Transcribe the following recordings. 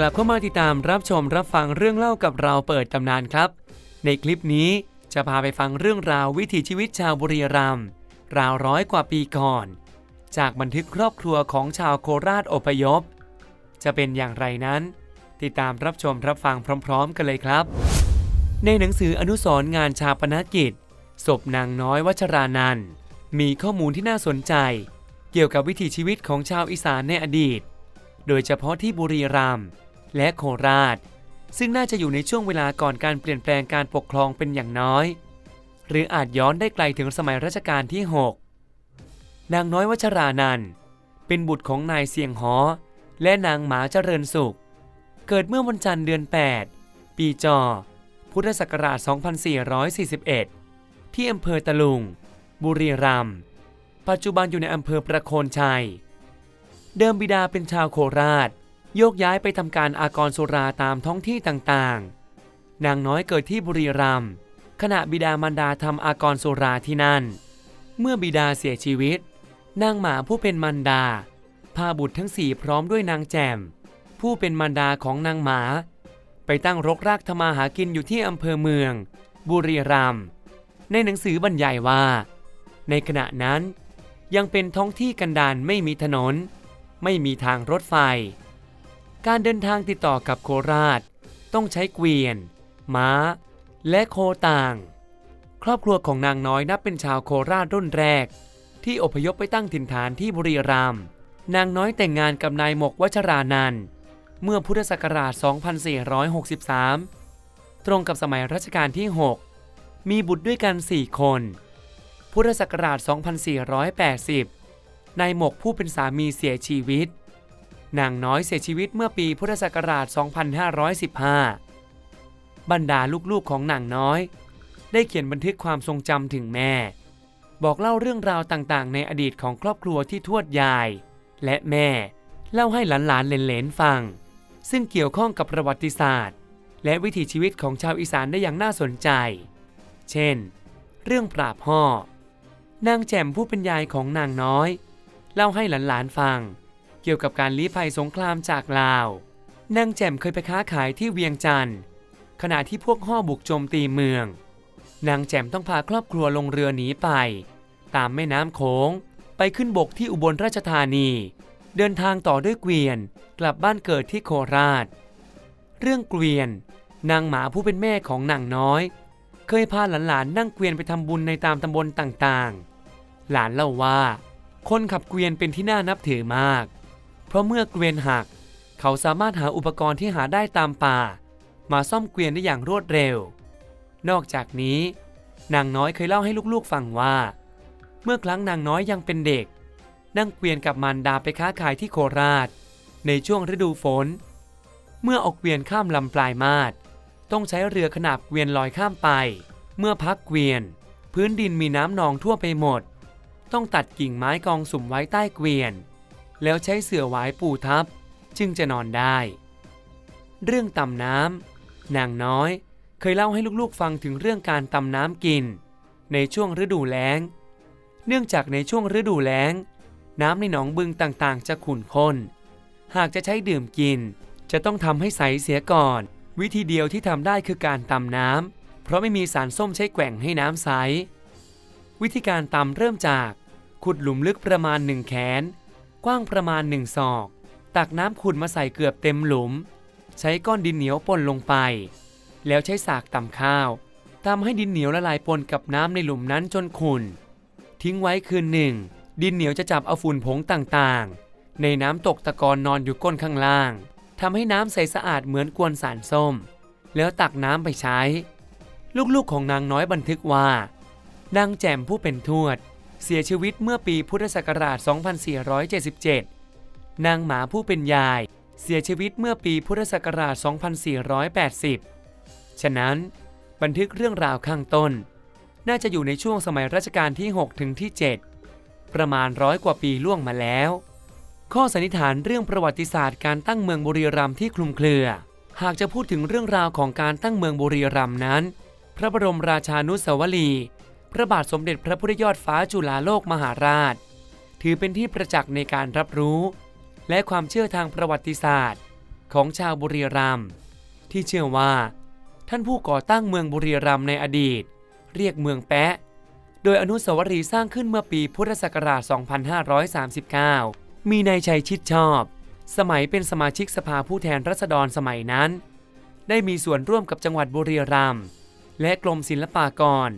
กลับเข้ามาติดตามรับชมรับฟังเรื่องเล่ากับเราเปิดตำนานครับ ในคลิปนี้จะพาไปฟังเรื่องราววิถีชีวิตชาวบุรีรัมย์ราวร้อยกว่าปีก่อน จากบันทึกครอบครัวของชาวโคราชอพยพ จะเป็นอย่างไรนั้น ติดตามรับชมรับฟังพร้อม ๆ กันเลยครับ ในหนังสืออนุสรณ์งานชาปนกิจศพนางน้อยวัชรานันมีข้อมูลที่น่าสนใจ เกี่ยวกับวิถีชีวิตของชาวอีสานในอดีต โดยเฉพาะที่บุรีรัมย์ และโคราช ซึ่งน่าจะอยู่ในช่วงเวลาก่อนการเปลี่ยนแปลงการปกครองเป็นอย่างน้อย หรืออาจย้อนได้ไกลถึงสมัยรัชกาลที่ 6 นางน้อยวัชรานันเป็นบุตรของนายเสียงหอ และนางหมาเจริญสุข เกิดเมื่อวันจันทร์เดือน 8 ปีจอ พุทธศักราช 2441 ที่อำเภอตะลุง บุรีรัมย์ปัจจุบันอยู่ในอำเภอประโคนชัย เดิมบิดาเป็นชาวโคราช โยกย้ายไปทำการอากรสุราตามท้องที่ต่างๆ นางน้อยเกิดที่บุรีรัมย์ขณะบิดามารดาทำอากรสุราที่นั่น เมื่อบิดาเสียชีวิต นางหมาผู้เป็นมารดา พาบุตรทั้งสี่พร้อมด้วยนางแจ่ม ผู้เป็นมารดาของนางหมา ไปตั้งรกรากทำมาหากินอยู่ที่อำเภอเมือง บุรีรัมย์ในหนังสือบรรยายว่า ในขณะนั้นยังเป็นท้องที่กันดารไม่มีถนน ไม่มีทางรถไฟ การเดินทางติดต่อกับโคราช ต้องใช้เกวียน ม้า และโคต่าง ครอบครัวของนางน้อยนับเป็นชาวโคราชรุ่นแรก ที่อพยพไปตั้งถิ่นฐานที่บุรีรัมย์นางน้อยแต่งงานกับนายหมกวัชรานันท์เมื่อพุทธศักราช 2463 ตรงกับสมัยรัชกาลที่ 6 มีบุตรด้วยกัน 4 คน พุทธศักราช 2480 นายหมกผู้เป็นสามีเสียชีวิต นางน้อยเสียชีวิตเมื่อปีพุทธศักราช 2515 บรรดาลูกๆของนางน้อย ได้เขียนบันทึกความทรงจำถึงแม่ บอกเล่าเรื่องราวต่างๆ ในอดีตของครอบครัวที่ทวดยาย และแม่เล่าให้หลานๆเหลนๆฟัง ซึ่งเกี่ยวข้องกับประวัติศาสตร์ และวิถีชีวิตของชาวอีสานได้อย่างน่าสนใจ เช่น เรื่องปราบห่อนางแจ่มผู้เป็นยายของนางน้อย เล่าให้หลานๆฟัง กี่ยวกับการลี้ภัยสงครามจากลาวนางแจ่มเคยไปค้าขายที่เวียงจันทร์ขณะที่พวกห่อบุกโจมตีเมือง นางแจ่มต้องพาครอบครัวลงเรือหนีไป ตามแม่น้ำโขงไปขึ้นบกที่อุบลราชธานี เดินทางต่อด้วยเกวียนกลับบ้านเกิดที่โคราช เรื่องเกวียน นางหมาผู้เป็นแม่ของนางน้อย เคยพาหลานๆนั่งเกวียนไปทำบุญในตามตำบลต่างๆ หลานเล่าว่า คนขับเกวียนเป็นที่น่านับถือมาก เพราะเมื่อเกวียนหัก เขาสามารถหาอุปกรณ์ที่หาได้ตามป่า มาซ่อมเกวียนได้อย่างรวดเร็ว นอกจากนี้ นางน้อยเคยเล่าให้ลูกๆฟังว่า เมื่อครั้งนางน้อยยังเป็นเด็ก นั่งเกวียนกับมารดาไปค้าขายที่โคราช ในช่วงฤดูฝน เมื่อออกเกวียนข้ามลำปลายมาศต้องใช้เรือขนาบเกวียนลอยข้ามไป เมื่อพักเกวียน พื้นดินมีน้ำนองทั่วไปหมด ต้องตัดกิ่งไม้กองสุ่มไว้ใต้เกวียน แล้วใช้เสื่อหวายปูทับ จึงจะนอนได้ เรื่องตำน้ำนางน้อยเคยเล่าให้ลูกๆฟังถึงเรื่องการตำน้ำกิน ในช่วงฤดูแล้ง เนื่องจากในช่วงฤดูแล้ง น้ำในหนองบึงต่างๆ จะขุ่นข้น หากจะใช้ดื่มกิน จะต้องทำให้ใสเสียก่อน วิธีเดียวที่ทำได้คือการตำน้ำเพราะไม่มีสารส้มใช้แกว่งให้น้ำใส วิธีการตำเริ่มจาก ขุดหลุมลึกประมาณหนึ่งแขน กว้างประมาณหนึ่งศอก ตักน้ำขุ่นมาใส่เกือบเต็มหลุม ใช้ก้อนดินเหนียวปนลงไป แล้วใช้สากตำข้าวทำให้ดินเหนียวละลายปนกับน้ำในหลุมนั้นจนขุ่น ทิ้งไว้คืนหนึ่ง ดินเหนียวจะจับเอาฝุ่นผงต่างๆ ในน้ำตกตะกอนนอนอยู่ก้นข้างล่างทำให้น้ำใสสะอาดเหมือนกวนสารส้ม แล้วตักน้ำไปใช้ ลูกๆของนางน้อยบันทึกว่า นางแจ่มผู้เป็นทวด เสียชีวิตเมื่อปีพุทธศักราช 2477 นางหมาผู้เป็นยาย เสียชีวิตเมื่อปีพุทธศักราช 2480 ฉะนั้น บันทึกเรื่องราวข้างต้น น่าจะอยู่ในช่วงสมัยรัชกาลที่ 6 ถึงที่ 7 ประมาณร้อยกว่าปีล่วงมาแล้ว ข้อสันนิษฐานเรื่องประวัติศาสตร์การตั้งเมืองบุรีรัมย์ที่คลุมเครือ หากจะพูดถึงเรื่องราวของการตั้งเมืองบุรีรัมย์นั้น พระบรมราชานุสาวรีย์ พระบาทสมเด็จพระพุทธยอดฟ้าจุฬาโลกมหาราช ถือเป็นที่ประจักษ์ในการรับรู้ และความเชื่อทางประวัติศาสตร์ ของชาวบุรีรัมย์ที่เชื่อว่า ท่านผู้ก่อตั้งเมืองบุรีรัมย์ในอดีต เรียกเมืองแปะ โดยอนุสาวรีย์สร้างขึ้นเมื่อปีพุทธศักราช 2539 มีนายชัยชิดชอบ สมัยเป็นสมาชิกสภาผู้แทนราษฎรสมัยนั้น ได้มีส่วนร่วมกับจังหวัดบุรีรัมย์และกรมศิลปากร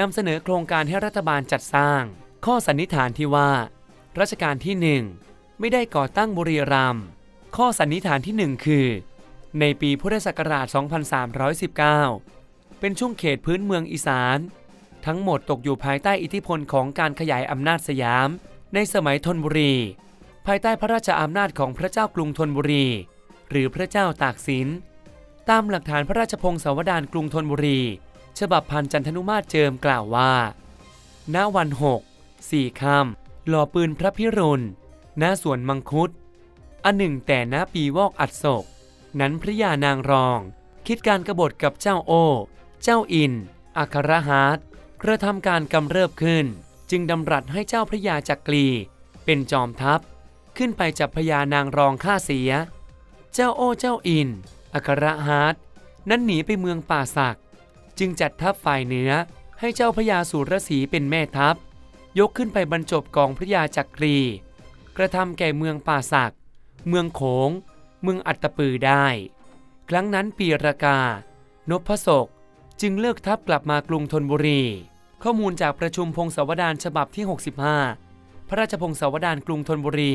นำเสนอโครงการให้รัฐบาลจัดสร้าง ข้อสันนิษฐานที่ว่า รัชกาลที่หนึ่งไม่ได้ก่อตั้งบุรีรัมย์ข้อสันนิษฐานที่หนึ่งคือ ในปีพุทธศักราช 2319 เป็นช่วงเขตพื้นเมืองอีสาน ทั้งหมดตกอยู่ภายใต้อิทธิพลของการขยายอำนาจสยาม ในสมัยธนบุรี ภายใต้พระราชอำนาจของพระเจ้ากรุงธนบุรี หรือพระเจ้าตากสิน ตามหลักฐานพระราชพงศาวดารกรุงธนบุรี ฉบับพันจันทนุมาตรเจิมกล่าวว่า ณวันหกสี่ค่ำหล่อปืนพระพิรุณณสวนมังคุดอันหนึ่งแต่ณปีวอกอัดศก นั้นพระยานางรอง คิดการกบฏกับเจ้าโอ เจ้าอิน อัครหาร์ตกระทำการกำเริบขึ้น จึงดำรัสให้เจ้าพระยาจักรีเป็นจอมทัพ ขึ้นไปจับพระยานางรองฆ่าเสีย เจ้าโอเจ้าอิน อัครหาร์ตนั้นหนีไปเมืองป่าสัก จึงจัดทัพฝ่ายเหนือให้เจ้าพระยาสุรศรีเป็นแม่ทัพ ยกขึ้นไปบรรจบกองพระยาจักรี กระทำแก่เมืองป่าสัก เมืองโขง เมืองอัตตปือได้ ครั้งนั้นปีรากา นพศก จึงเลิกทัพกลับมากรุงธนบุรี ข้อมูลจากประชุมพงศาวดารฉบับที่ 65 พระราชพงศาวดารกรุงธนบุรี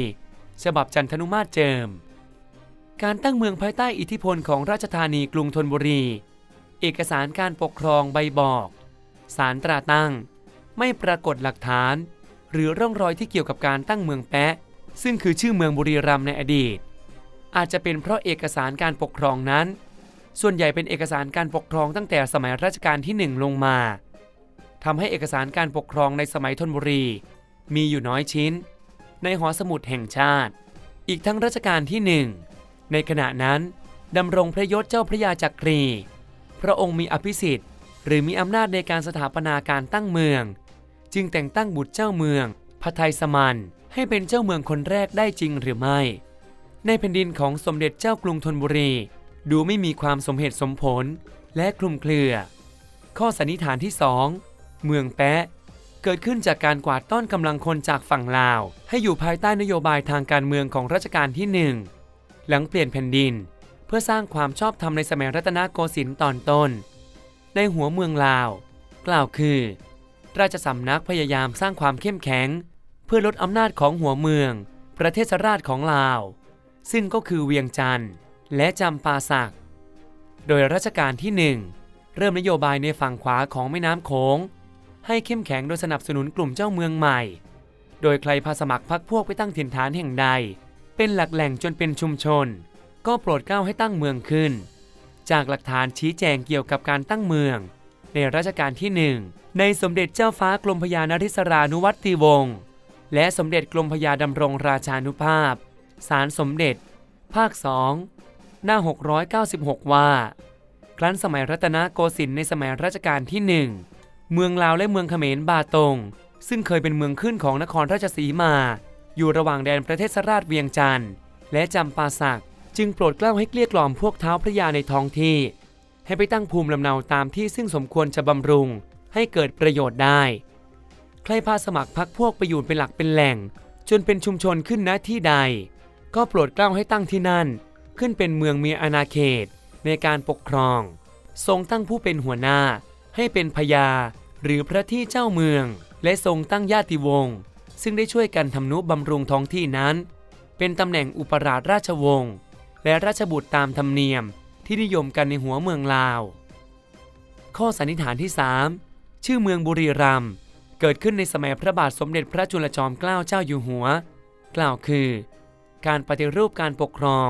ฉบับจันทนุมาตรเจิม การตั้งเมืองภายใต้อิทธิพลของราชธานีกรุงธนบุรี เอกสารการปกครองใบบอก สารตราตั้ง ไม่ปรากฏหลักฐาน หรือร่องรอยที่เกี่ยวกับการตั้งเมืองแปะ ซึ่งคือชื่อเมืองบุรีรัมย์ในอดีต อาจจะเป็นเพราะเอกสารการปกครองนั้น ส่วนใหญ่เป็นเอกสารการปกครองตั้งแต่สมัยรัชกาลที่หนึ่งลงมาทำให้เอกสารการปกครองในสมัยธนบุรี มีอยู่น้อยชิ้น ในหอสมุดแห่งชาติ อีกทั้งรัชกาลที่หนึ่งในขณะนั้นดำรงพระยศเจ้าพระยาจักรี ระองค์มีอภิสิทธิ์ หรือมีอำนาจในการสถาปนาการตั้งเมือง จึงแต่งตั้งบุตรเจ้าเมืองพระไทยสมันให้เป็นเจ้าเมืองคนแรกได้จริงหรือไม่ ในแผ่นดินของสมเด็จเจ้ากรุงธนบุรี ดูไม่มีความสมเหตุสมผลและคลุมเครือ ข้อสันนิษฐานที่สองเมืองแปะเกิดขึ้นจากการกวาดต้อนกำลังคนจากฝั่งลาว ให้อยู่ภายใต้นโยบายทางการเมืองของรัชกาลที่หนึ่งหลังเปลี่ยนแผ่นดิน เพื่อสร้างความชอบธรรมในสมัยรัตนโกสินทร์ตอนต้น ในหัวเมืองลาว กล่าวคือ ราชสำนักพยายามสร้างความเข้มแข็ง เพื่อลดอำนาจของหัวเมือง ประเทศราชของลาว ซึ่งก็คือเวียงจันทร์และจำปาสัก โดยรัชกาลที่หนึ่งเริ่มนโยบายในฝั่งขวาของแม่น้ำโขงให้เข้มแข็งโดยสนับสนุนกลุ่มเจ้าเมืองใหม่ โดยใครพาสมัครพรรคพวกไปตั้งถิ่นฐานแห่งใด เป็นหลักแหล่งจนเป็นชุมชน ก็โปรดเกล้าให้ตั้งเมืองขึ้น จากหลักฐานชี้แจงเกี่ยวกับการตั้งเมือง ในรัชกาลที่หนึ่งในสมเด็จเจ้าฟ้ากรมพยานริศรานุวัติวงศ์และสมเด็จกรมพยาดำรงราชานุภาพ สารสมเด็จ ภาคสองหน้า 696 ว่า ครั้นสมัยรัตนโกสินทร์ในสมัยรัชกาลที่หนึ่งเมืองลาวและเมืองเขมรบาตง ซึ่งเคยเป็นเมืองขึ้นของนครราชสีมา อยู่ระหว่างแดนประเทศสราชเวียงจันทร์และจำปาสัก จึงโปรดเกล้าให้เกลี้ยกล่อมพวกเท้าพระยาในท้องที่ ให้ไปตั้งภูมิลำเนาตามที่ซึ่งสมควรจะบำรุง ให้เกิดประโยชน์ได้ ใครพาสมัครพักพวกไปอยู่เป็นหลักเป็นแหล่ง จนเป็นชุมชนขึ้นณที่ใด ก็โปรดเกล้าให้ตั้งที่นั่น ขึ้นเป็นเมืองมีอาณาเขต ในการปกครอง ทรงตั้งผู้เป็นหัวหน้า ให้เป็นพญาหรือพระที่เจ้าเมือง และทรงตั้งญาติวงศ์ซึ่งได้ช่วยกันทำนุบำรุงท้องที่นั้น เป็นตำแหน่งอุปราชราชวงศ์ และราชบุตรตามธรรมเนียมที่นิยมกันในหัวเมืองลาว ข้อสันนิษฐานที่ 3 ชื่อเมืองบุรีรัมย์เกิดขึ้นในสมัยพระบาทสมเด็จพระจุลจอมเกล้าเจ้าอยู่หัว กล่าวคือ การปฏิรูปการปกครอง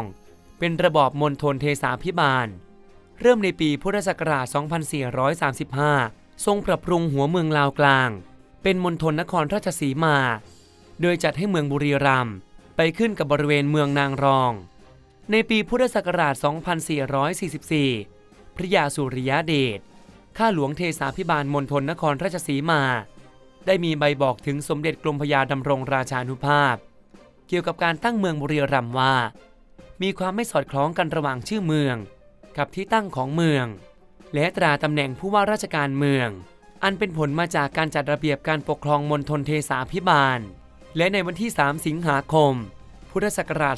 เป็นระบอบมณฑลเทสาพิบาล เริ่มในปีพุทธศักราช 2435 ทรงปรับปรุงหัวเมืองลาวกลาง เป็นมณฑลนครราชสีมา โดยจัดให้เมืองบุรีรัมย์ไปขึ้นกับบริเวณเมืองนางรอง ในปีพุทธศักราช 2444 พระยาสุริยเดช ข้าหลวงเทสาพิบาลมณฑลนครราชสีมา ได้มีใบบอกถึงสมเด็จกรมพยาดำรงราชานุภาพ เกี่ยวกับการตั้งเมืองบุรีรัมย์ว่า มีความไม่สอดคล้องกันระหว่างชื่อเมือง กับที่ตั้งของเมือง และตราตำแหน่งผู้ว่าราชการเมือง อันเป็นผลมาจากการจัดระเบียบการปกครองมณฑลเทสาพิบาล และในวันที่ 3 สิงหาคม พุทธศักราช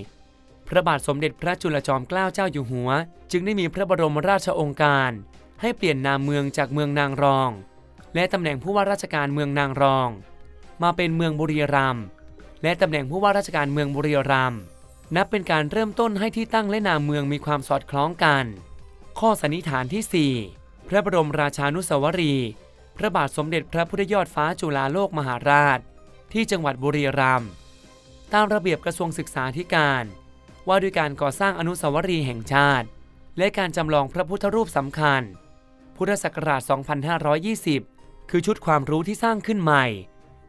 2444 พระบาทสมเด็จพระจุลจอมเกล้าเจ้าอยู่หัว จึงได้มีพระบรมราชองค์การ ให้เปลี่ยนนามเมืองจากเมืองนางรอง และตำแหน่งผู้ว่าราชการเมืองนางรอง มาเป็นเมืองบุรีรัมย์และตำแหน่งผู้ว่าราชการเมืองบุรีรัมย์นับเป็นการเริ่มต้นให้ที่ตั้งและนามเมืองมีความสอดคล้องกัน ข้อสันนิษฐานที่ 4 พระบรมราชานุสาวรีย์พระบาทสมเด็จพระพุทธยอดฟ้าจุฬาโลกมหาราช ที่จังหวัดบุรีรัมย์ ตามระเบียบกระทรวงศึกษาธิการ ว่าด้วยการก่อสร้างอนุสาวรีย์แห่งชาติ และการจำลองพระพุทธรูปสำคัญ พุทธศักราช 2520 คือชุดความรู้ที่สร้างขึ้นใหม่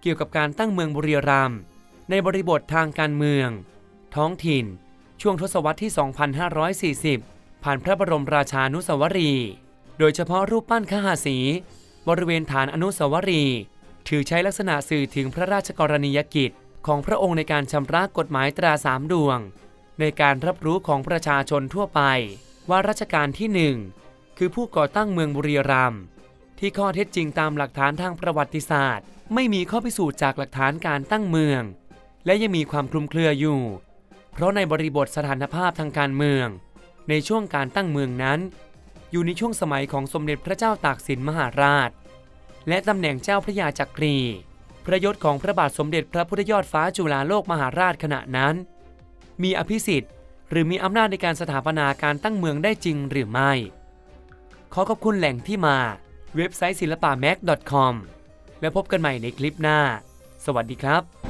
เกี่ยวกับการตั้งเมืองบุรีรัมย์ในบริบททางการเมือง ท้องถิ่น ช่วงทศวรรษที่ 2540 ผ่านพระบรมราชานุสาวรีย์โดยเฉพาะรูปปั้นขหาสี บริเวณฐานอนุสาวรีย์ถือใช้ลักษณะสื่อถึงพระราชกรณียกิจ ของพระองค์ในการชำระกฎหมายตราสามดวง ในการรับรู้ของประชาชนทั่วไป ว่ารัชกาลที่หนึ่งคือผู้ก่อตั้งเมืองบุรีรัมย์ที่ข้อเท็จจริงตามหลักฐานทางประวัติศาสตร์ ไม่มีข้อพิสูจน์จากหลักฐานการตั้งเมือง และยังมีความคลุมเครืออยู่ เพราะในบริบทสถานภาพทางการเมือง ในช่วงการตั้งเมืองนั้น อยู่ในช่วงสมัยของสมเด็จพระเจ้าตากสินมหาราช และตำแหน่งเจ้าพระยาจักรี พระยศของพระบาทสมเด็จพระพุทธยอดฟ้าจุฬาโลกมหาราชขณะนั้น มีอภิสิทธิ์ หรือมีอำนาจในการสถาปนาการตั้งเมืองได้จริงหรือไม่ ขอขอบคุณแหล่งที่มา เว็บไซต์ศิลปะ mac com แล้วพบกันใหม่ในคลิปหน้า สวัสดีครับ